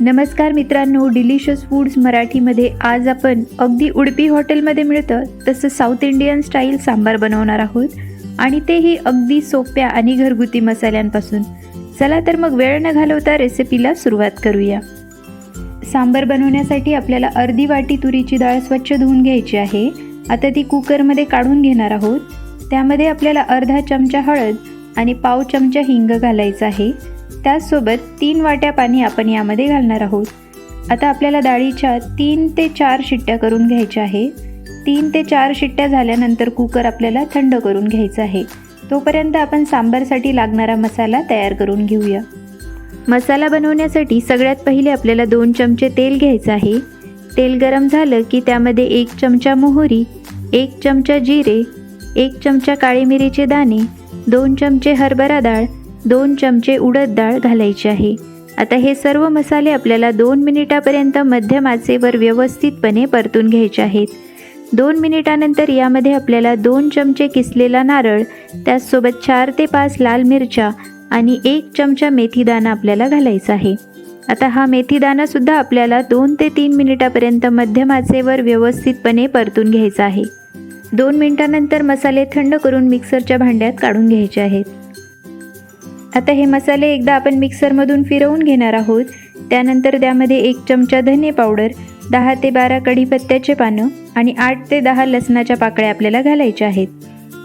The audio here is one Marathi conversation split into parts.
नमस्कार मित्रांनो डिलिशियस फूड्स मराठीमध्ये आज आपण अगदी उडपी हॉटेलमध्ये मिळतं तसं साऊथ इंडियन स्टाईल सांबार बनवणार आहोत. आणि तेही अगदी सोप्या आणि घरगुती मसाल्यांपासून. चला तर मग वेळ न घालवता रेसिपीला सुरुवात करूया. सांबार बनवण्यासाठी आपल्याला अर्धी वाटी तुरीची डाळ स्वच्छ धुवून घ्यायची आहे. आता ती कुकरमध्ये काढून घेणार आहोत. त्यामध्ये आपल्याला अर्धा चमचा हळद आणि पाव चमचा हिंग घालायचा आहे. त्याचसोबत तीन वाट्या पाणी आपण यामध्ये घालणार आहोत. आता आपल्याला डाळीच्या तीन ते चार शिट्ट्या करून घ्यायच्या आहे. तीन ते चार शिट्ट्या झाल्यानंतर कुकर आपल्याला थंड करून घ्यायचा आहे. तोपर्यंत आपण सांबारसाठी लागणारा मसाला तयार करून घेऊया. मसाला बनवण्यासाठी सगळ्यात पहिले आपल्याला दोन चमचे तेल घ्यायचं आहे. तेल गरम झालं की त्यामध्ये एक चमचा मोहरी एक चमचा जिरे एक चमचा काळी मिरीचे दाणे दोन चमचे हरभरा डाळ दोन चमचे उडद डाळ घालायची आहे. आता हे सर्व मसाले आपल्याला दोन मिनिटापर्यंत मध्यम आचेवर व्यवस्थितपणे परतून घ्यायचे आहेत. दोन मिनिटानंतर यामध्ये आपल्याला दोन चमचे किसलेला नारळ त्याचसोबत चार ते पाच लाल मिरच्या आणि एक चमचा मेथीदाणा आपल्याला घालायचा आहे. आता हा मेथीदाणासुद्धा आपल्याला दोन ते तीन मिनिटापर्यंत मध्यम आचेवर व्यवस्थितपणे परतून घ्यायचा आहे. दोन मिनिटानंतर मसाले थंड करून मिक्सरच्या भांड्यात काढून घ्यायचे आहेत. आता हे मसाले एकदा आपण मिक्सरमधून फिरवून घेणार आहोत. त्यानंतर त्यामध्ये एक चमचा धने पावडर दहा ते बारा कढीपत्त्याचे पानं आणि आठ ते दहा लसणाच्या पाकळ्या आपल्याला घालायच्या आहेत.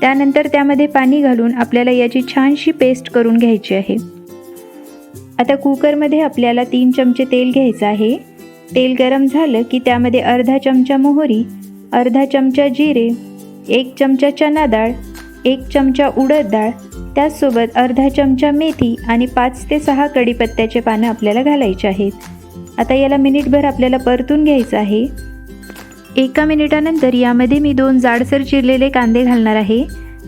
त्यानंतर त्यामध्ये पाणी घालून आपल्याला याची छानशी पेस्ट करून घ्यायची आहे. आता कुकरमध्ये आपल्याला तीन चमचे तेल घ्यायचं आहे. तेल गरम झालं की त्यामध्ये अर्धा चमचा मोहरी अर्धा चमचा जिरे एक चमचा चना डाळ एक चमचा उडद डाळ त्याचसोबत अर्धा चमचा मेथी आणि पाच ते सहा कढीपत्त्याचे पानं आपल्याला घालायचे आहेत. आता याला मिनिटभर आपल्याला परतून घ्यायचं आहे. एका मिनिटानंतर यामध्ये मी दोन जाडसर चिरलेले कांदे घालणार आहे.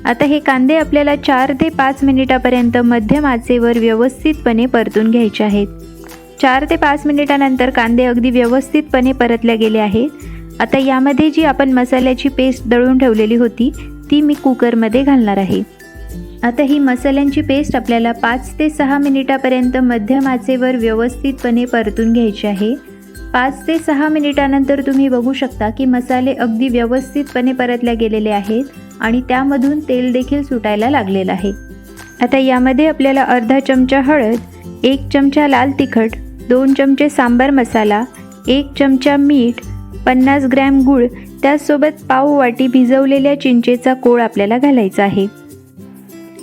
आता हे कांदे आपल्याला चार ते पाच मिनिटापर्यंत मध्यम आचेवर व्यवस्थितपणे परतून घ्यायचे आहेत. चार ते पाच मिनिटानंतर कांदे अगदी व्यवस्थितपणे परतले गेले आहेत. आता यामध्ये जी आपण मसाल्याची पेस्ट दळून ठेवलेली होती ती मी कुकरमध्ये घालणार आहे. आता ही मसाल्यांची पेस्ट आपल्याला पाच ते सहा मिनिटापर्यंत मध्यम आचेवर व्यवस्थितपणे परतून घ्यायची आहे. पाच ते सहा मिनिटानंतर तुम्ही बघू शकता की मसाले अगदी व्यवस्थितपणे परतले गेलेले आहेत आणि त्यामधून तेल देखील सुटायला लागलेलं आहे. आता यामध्ये आपल्याला अर्धा चमचा हळद एक चमचा लाल तिखट दोन चमचे सांबार मसाला एक चमचा मीठ पन्नास ग्रॅम गूळ त्याचसोबत पाव वाटी भिजवलेल्या चिंचेचा कोळ आपल्याला घालायचा आहे.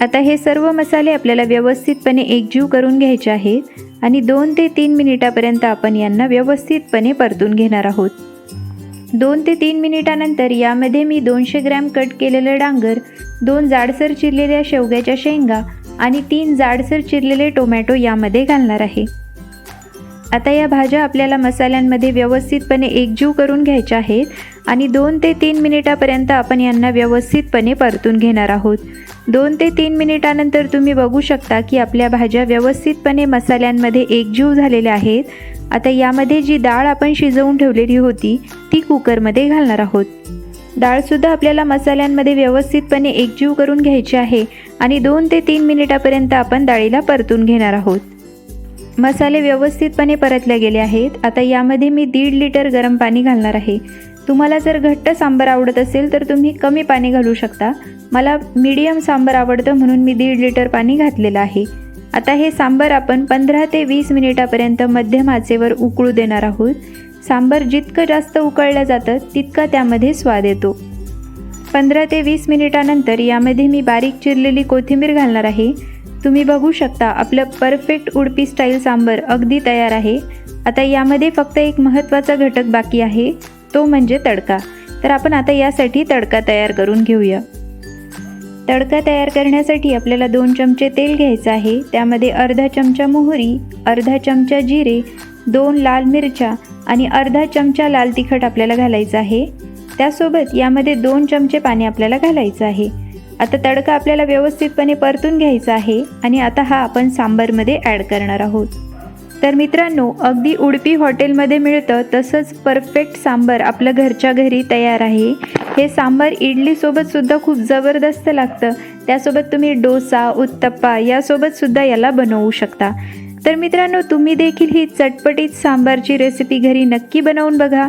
आता हे सर्व मसाले आपल्याला व्यवस्थितपणे एकजीव करून घ्यायचे आहे आणि दोन ते तीन मिनिटापर्यंत आपण यांना व्यवस्थितपणे परतून घेणार आहोत. दोन ते तीन मिनिटानंतर यामध्ये मी दोनशे ग्रॅम कट केलेलं डांगर दोन जाडसर चिरलेल्या शेवग्याच्या शेंगा आणि तीन जाडसर चिरलेले टोमॅटो यामध्ये घालणार आहे. आता या भाज्या आपल्याला मसाल्यांमध्ये व्यवस्थितपणे एकजीव करून घ्यायच्या आहेत आणि दोन ते तीन मिनिटापर्यंत आपण यांना व्यवस्थितपणे परतून घेणार आहोत. दोन ते तीन मिनिटानंतर तुम्ही बघू शकता की आपल्या भाज्या व्यवस्थितपणे मसाल्यांमध्ये एकजीव झालेल्या आहेत. आता यामध्ये जी डाळ आपण शिजवून ठेवलेली होती ती कुकरमध्ये घालणार आहोत. डाळसुद्धा आपल्याला मसाल्यांमध्ये व्यवस्थितपणे एकजीव करून घ्यायची आहे आणि दोन ते तीन मिनिटापर्यंत आपण डाळीला परतून घेणार आहोत. मसाले व्यवस्थितपणे परतले गेले आहेत. आता यामध्ये मी दीड लिटर गरम पाणी घालणार आहे. तुम्हाला जर घट्ट सांबार आवडत असेल तर तुम्ही कमी पाणी घालू शकता. मला मीडियम सांबार आवडतं म्हणून मी दीड लिटर पाणी घातलेलं आहे. आता हे सांबार आपण पंधरा ते वीस मिनिटापर्यंत मध्यम आचेवर उकळू देणार आहोत. सांबार जितकं जास्त उकळलं जातं तितका त्यामध्ये स्वाद येतो. पंधरा ते वीस मिनिटानंतर यामध्ये मी बारीक चिरलेली कोथिंबीर घालणार आहे. तुम्ही बघू शकता आपलं परफेक्ट उडपी स्टाईल सांबर अगदी तयार आहे. आता यामध्ये फक्त एक महत्त्वाचा घटक बाकी आहे तो म्हणजे तडका. तर आपण आता यासाठी तडका तयार करून घेऊया. तडका तयार करण्यासाठी आपल्याला दोन चमचे तेल घ्यायचं आहे त्यामध्ये अर्धा चमचा मोहरी अर्धा चमचा जिरे दोन लाल मिरच्या आणि अर्धा चमचा लाल तिखट आपल्याला घालायचं आहे. त्यासोबत यामध्ये दोन चमचे पाणी आपल्याला घालायचं आहे. आता तडका आपल्याला व्यवस्थितपणे परतून घ्यायचा आहे आणि आता हा आपण सांबारमध्ये ॲड करणार आहोत. तर मित्रांनो अगदी उडपी हॉटेलमध्ये मिळतं तसंच परफेक्ट सांबार आपलं घरच्या घरी तयार आहे. हे सांबार इडलीसोबतसुद्धा खूप जबरदस्त लागतं. त्यासोबत तुम्ही डोसा उत्तप्पा यासोबतसुद्धा याला बनवू शकता. तर मित्रांनो तुम्ही देखील ही चटपटीत सांबारची रेसिपी घरी नक्की बनवून बघा.